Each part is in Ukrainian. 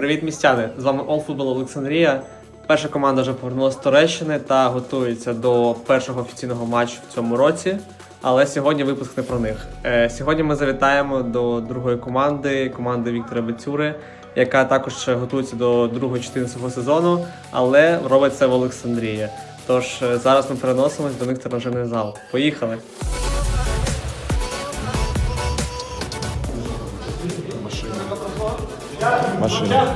Привіт, містяни! З вами All Олександрія. Перша команда вже повернулася з Туреччини та готується до першого офіційного матчу в цьому році. Але сьогодні випуск не про них. Е, Сьогодні ми завітаємо до другої команди, команди Віктора Бецюри, яка також готується до другої частини свого сезону, але робить це в Олександрії. Тож е, зараз ми переносимось до них тренажерний зал. Поїхали! Машина.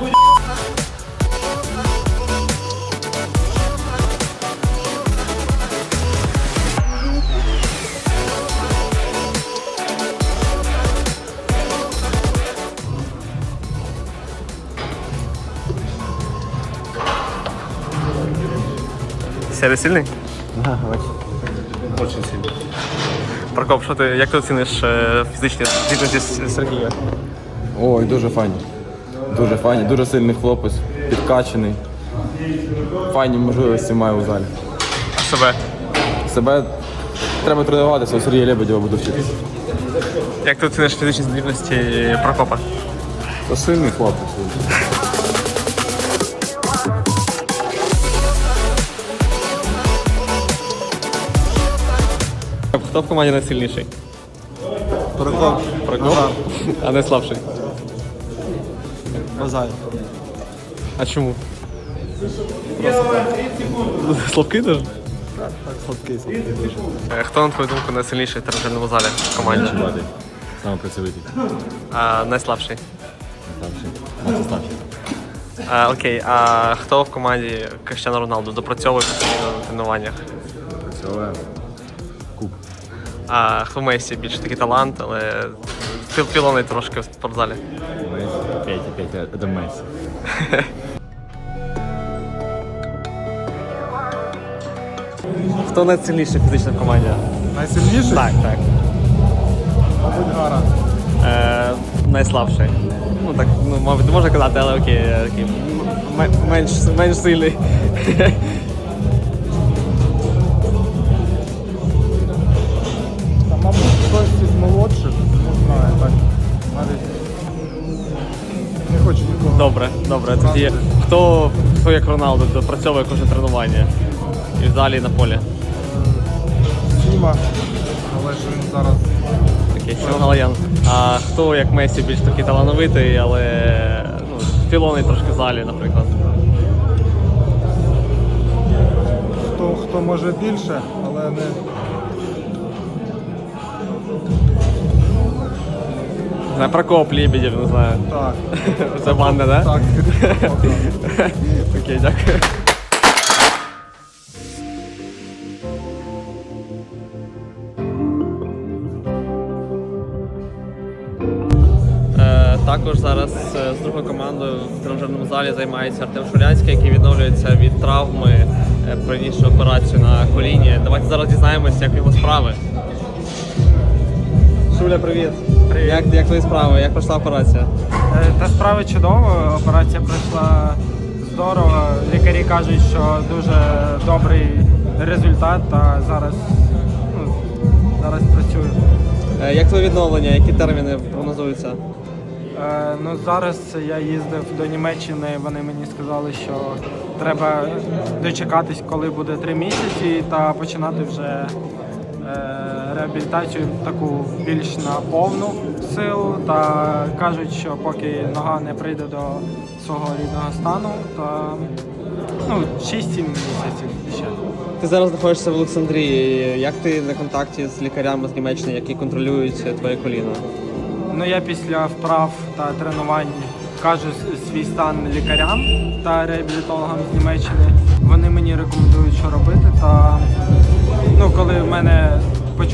Сяде сильний? Да, очень. Очень сильно. Прокоп, що ти як ти оціниш е, фізичні здібності Сергія? Ой, дуже файні. Дуже файні, дуже сильний хлопець, підкачаний. Файні можливості має у залі. А себе? Себе треба тренуватися, у Сергія Лебедєва буду вчитися. Як ти оціниш фізичні здібності Прокопа? То сильний хлопець. Хто в команді найсильніший? Прокоп. Прокоп? А найслабший? Базар. А чому? Слабкий дуже? Так, сладкий. Е, Хто, на твою думку, найсильніший в тренажерному залі в команді? Саме працьовитий. А найслабший? Старший. старший. А, окей, а хто в команді Криштиану Роналду допрацьовує на тренуваннях? Працьовує. Куб. А хто Месі більше такий талант, але піл- пілоний трошки в спортзалі. Месі. Петя, опять, это Месси. Хто найсильніший фізично в команді? Найсильніший? Так, так. Мабуть, гара. Е, найслабший. Ну так, ну, мабуть, не можна казати, але окей, е, такий м- м- менш, менш сильний. Добре, добре. Тоді хто, хто як Роналду допрацьовує кожне тренування? І в залі, і на полі. Фіма, але ж він зараз Такий Сіма А хто як Месі більш такий талановитий, але ну, філоний трошки в залі, наприклад. хто, хто може більше, але не. Знаю, Прокоп, Лебедєв, не знаю. Так. Це банда, да? Так, Окей, дякую. Е, Також зараз е, з другою командою в тренажерному залі займається Артем Шулянський, який відновлюється від травми, е, принісши операцію на коліні. Давайте зараз дізнаємося, як його справи. Шуля, привіт. Привіт. Як, як твої справи? Як пройшла операція? Е, Та справа чудово, операція пройшла здорово. Лікарі кажуть, що дуже добрий результат, та зараз, ну, зараз працюю. Е, Як твоє відновлення? Які терміни прогнозуються? Е, Ну, зараз я їздив до Німеччини, вони мені сказали, що треба дочекатись, коли буде три місяці, та починати вже е, реабілітацію таку більш на повну силу. Та кажуть, що поки нога не прийде до свого рідного стану, то ну, 6-7 місяців ще. Ти зараз знаходишся в Олександрії. Як ти на контакті з лікарями з Німеччини, які контролюють твоє коліно? Ну я після вправ та тренувань кажу свій стан лікарям та реабілітологам з Німеччини. Вони мені рекомендують, що робити. Та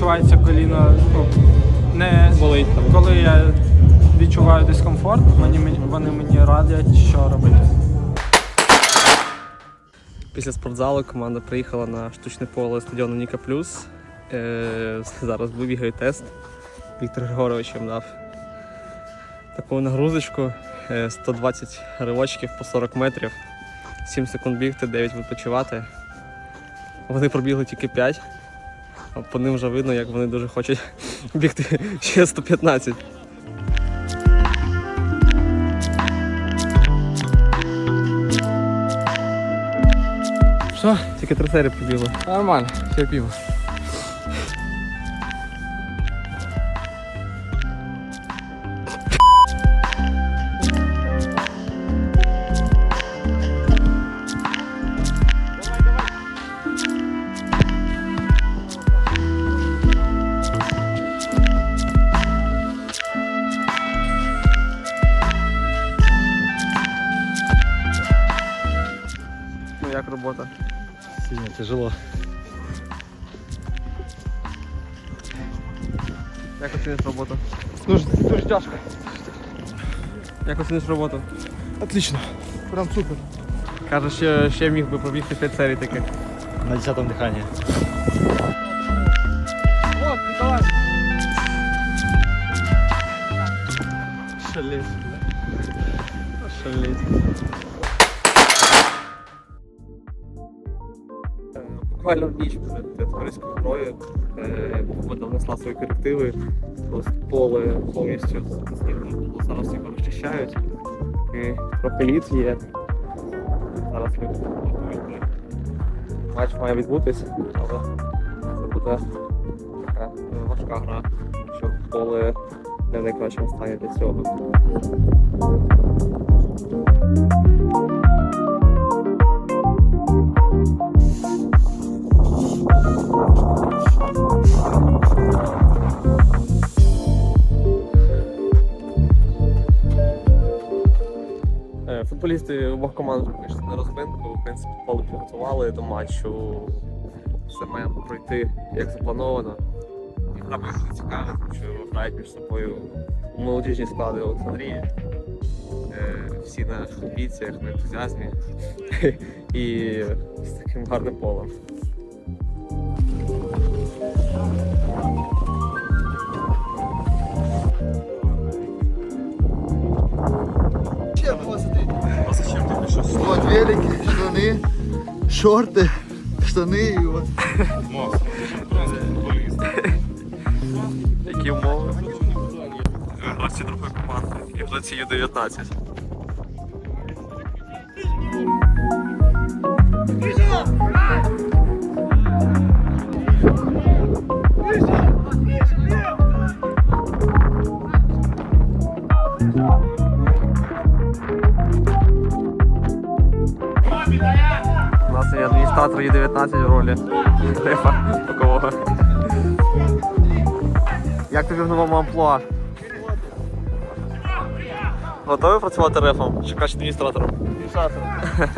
почувається коліно, ну, не Болить там. коли я відчуваю дискомфорт, мені, мені- вони мені радять, що робити. Після спортзалу команда приїхала на штучне поле стадіону Ніка Плюс. Е, зараз вибігаю тест. Віктор Григорович їм дав таку нагрузочку. Е, 120 ривочків по 40 метрів. 7 секунд бігти, 9 відпочивати. Вони пробігли тільки 5 по ним вже видно, як вони дуже хочуть бігти ще 115. Що? Тільки три серії побігли. Нормально, все пиво. Тяжело. Як оціниш роботу? Дуже, дуже тяжко. Як оціниш роботу? Отлично. Прям супер. Кажеш, що ще міг би пробігти 5 серій таких. На десятом дыхании. От, Ніколай! Шалеть. Шалеть. Буквально в ніч перед товариською грою погода внесла свої корективи. Поле повністю снігом було. Зараз його розчищають. Лід є. Зараз ми готуємо. Матч має відбутись, але це буде така е, важка гра, що поле не в найкращому стані для цього. Футболісти обох команд вийшли на розминку. В принципі, поле підготували до матчу. Все має пройти як заплановано. І гра дуже цікава, тому що грають між собою молодіжні склади Олександрії. Е, Всі на амбіціях, на ентузіазмі і з таким гарним полем. Вот велики, штаны, шорты, штаны и вот. Які умови? Гравці другої команди, і вже ці 19 У нас є адміністратор Є19 в ролі бокового. Як тобі в новому амплуа? Готовий працювати рефом? Чи краще адміністратором? Адміністратором.